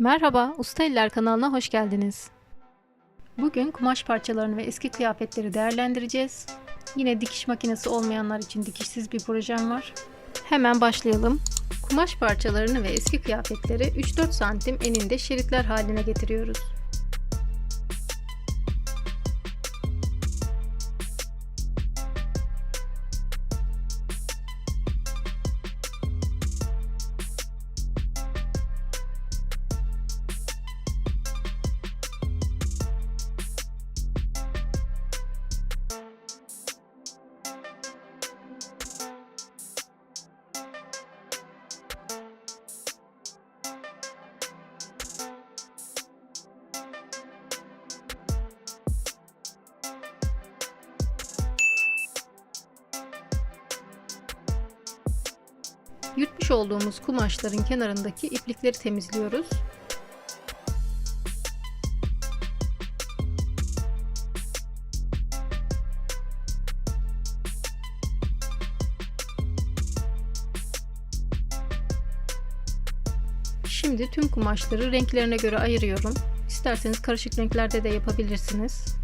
Merhaba, Usta Eller kanalına hoş geldiniz. Bugün kumaş parçalarını ve eski kıyafetleri değerlendireceğiz. Yine dikiş makinesi olmayanlar için dikişsiz bir projem var. Hemen başlayalım. Kumaş parçalarını ve eski kıyafetleri 3-4 santim eninde şeritler haline getiriyoruz. Yutmuş olduğumuz kumaşların kenarındaki iplikleri temizliyoruz. Şimdi tüm kumaşları renklerine göre ayırıyorum. İsterseniz karışık renklerde de yapabilirsiniz.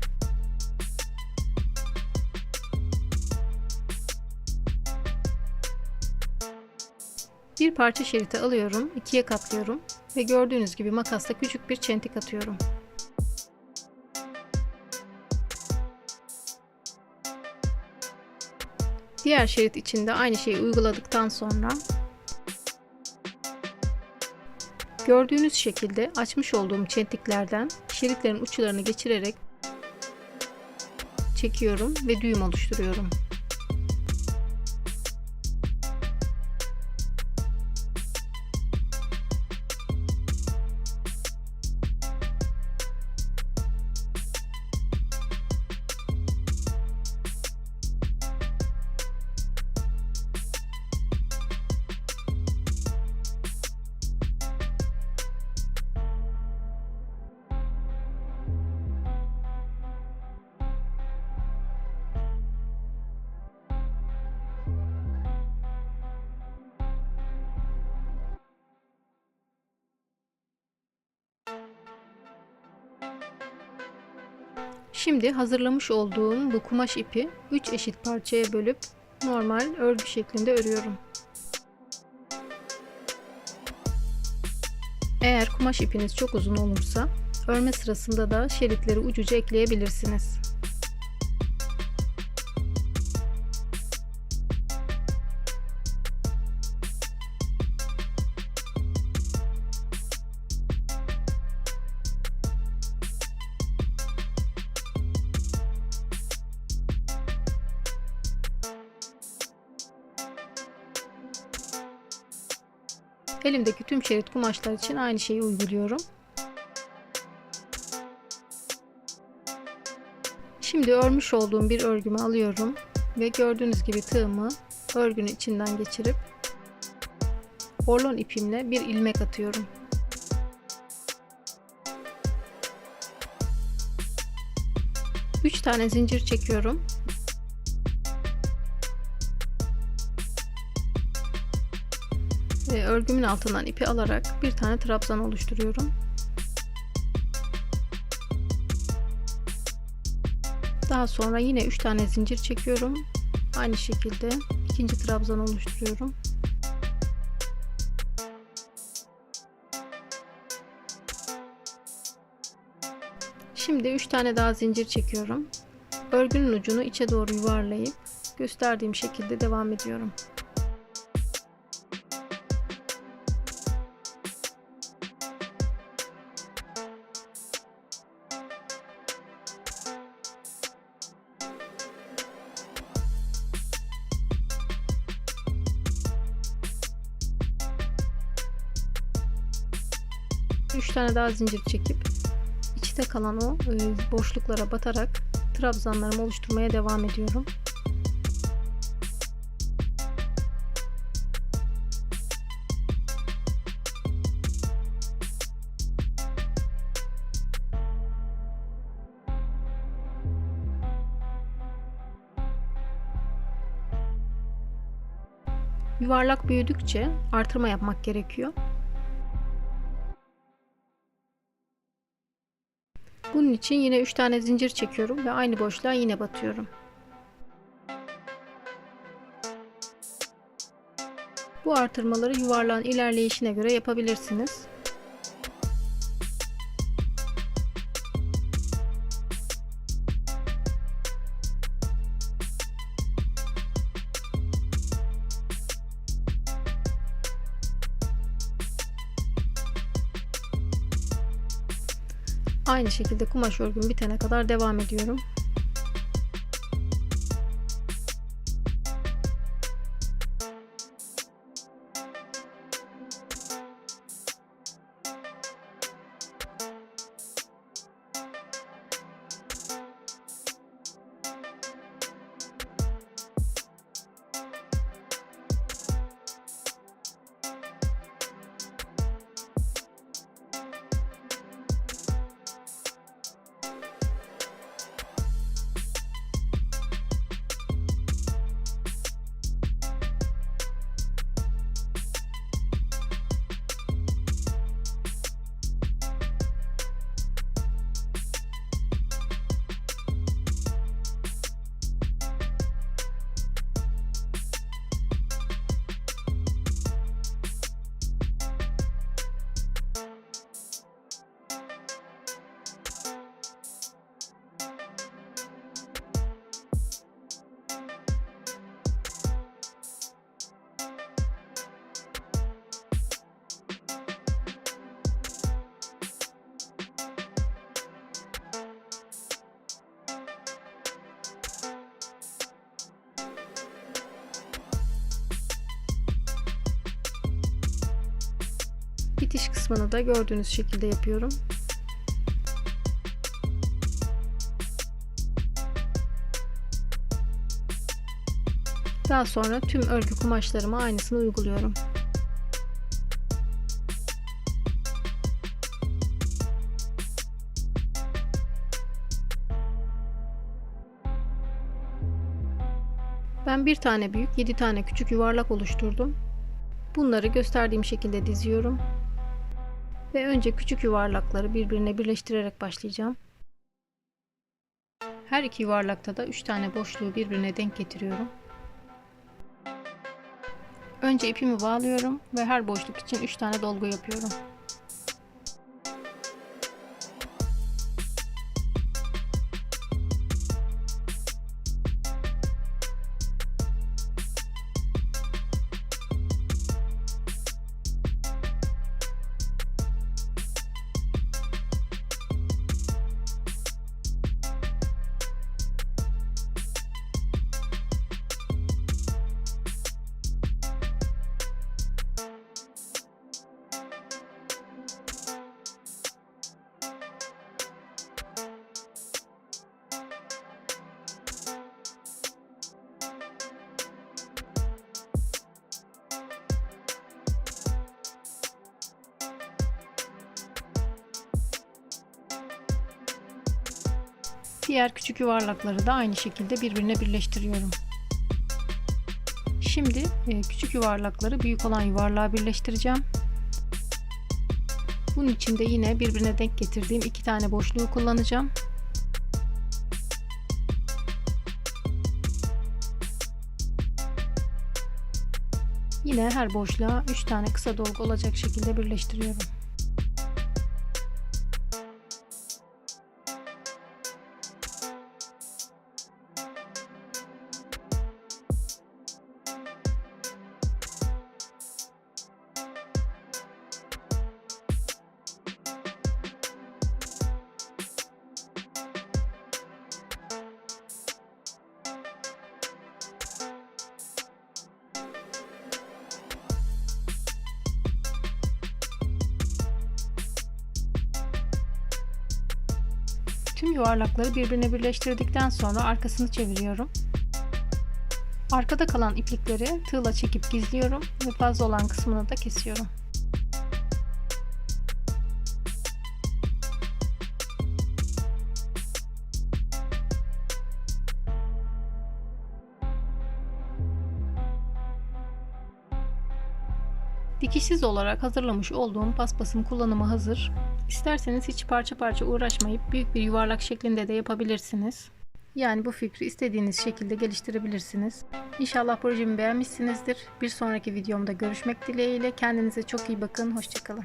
Bir parça şeriti alıyorum, ikiye katlıyorum ve gördüğünüz gibi makasla küçük bir çentik atıyorum. Diğer şerit için de aynı şeyi uyguladıktan sonra gördüğünüz şekilde açmış olduğum çentiklerden şeritlerin uçlarını geçirerek çekiyorum ve düğüm oluşturuyorum. Şimdi hazırlamış olduğum bu kumaş ipi 3 eşit parçaya bölüp normal örgü şeklinde örüyorum. Eğer kumaş ipiniz çok uzun olursa örme sırasında da şeritleri ucuca ekleyebilirsiniz. Elimdeki tüm şerit kumaşlar için aynı şeyi uyguluyorum. Şimdi örmüş olduğum bir örgümü alıyorum ve gördüğünüz gibi tığımı örgünün içinden geçirip orlon ipimle bir ilmek atıyorum. Üç tane zincir çekiyorum ve örgümün altından ipi alarak bir tane trabzan oluşturuyorum. Daha sonra yine 3 tane zincir çekiyorum. Aynı şekilde ikinci trabzan oluşturuyorum. Şimdi 3 tane daha zincir çekiyorum. Örgünün ucunu içe doğru yuvarlayıp gösterdiğim şekilde devam ediyorum. Üç tane daha zincir çekip içte kalan o e, boşluklara batarak trabzanlarımı oluşturmaya devam ediyorum. Yuvarlak büyüdükçe artırma yapmak gerekiyor. Bunun için yine 3 tane zincir çekiyorum ve aynı boşluğa yine batıyorum. Bu artırmaları yuvarlağın ilerleyişine göre yapabilirsiniz. Aynı şekilde kumaş örgüm bitene kadar devam ediyorum. Bitiş kısmını da gördüğünüz şekilde yapıyorum. Daha sonra tüm örgü kumaşlarıma aynısını uyguluyorum. Ben bir tane büyük, 7 tane küçük yuvarlak oluşturdum. Bunları gösterdiğim şekilde diziyorum. Ve önce küçük yuvarlakları birbirine birleştirerek başlayacağım. Her iki yuvarlakta da 3 tane boşluğu birbirine denk getiriyorum. Önce ipimi bağlıyorum ve her boşluk için 3 tane dolgu yapıyorum. Diğer küçük yuvarlakları da aynı şekilde birbirine birleştiriyorum. Şimdi e, küçük yuvarlakları büyük olan yuvarlığa birleştireceğim. Bunun için de yine birbirine denk getirdiğim iki tane boşluğu kullanacağım. Yine her boşluğa 3 tane kısa dolgu olacak şekilde birleştiriyorum. Tüm yuvarlakları birbirine birleştirdikten sonra arkasını çeviriyorum. Arkada kalan iplikleri tığla çekip gizliyorum ve fazla olan kısmını da kesiyorum. Dikişsiz olarak hazırlamış olduğum paspasın kullanımı hazır. İsterseniz hiç parça parça uğraşmayıp büyük bir yuvarlak şeklinde de yapabilirsiniz. Yani bu fikri istediğiniz şekilde geliştirebilirsiniz. İnşallah projemi beğenmişsinizdir. Bir sonraki videomda görüşmek dileğiyle. Kendinize çok iyi bakın. Hoşçakalın.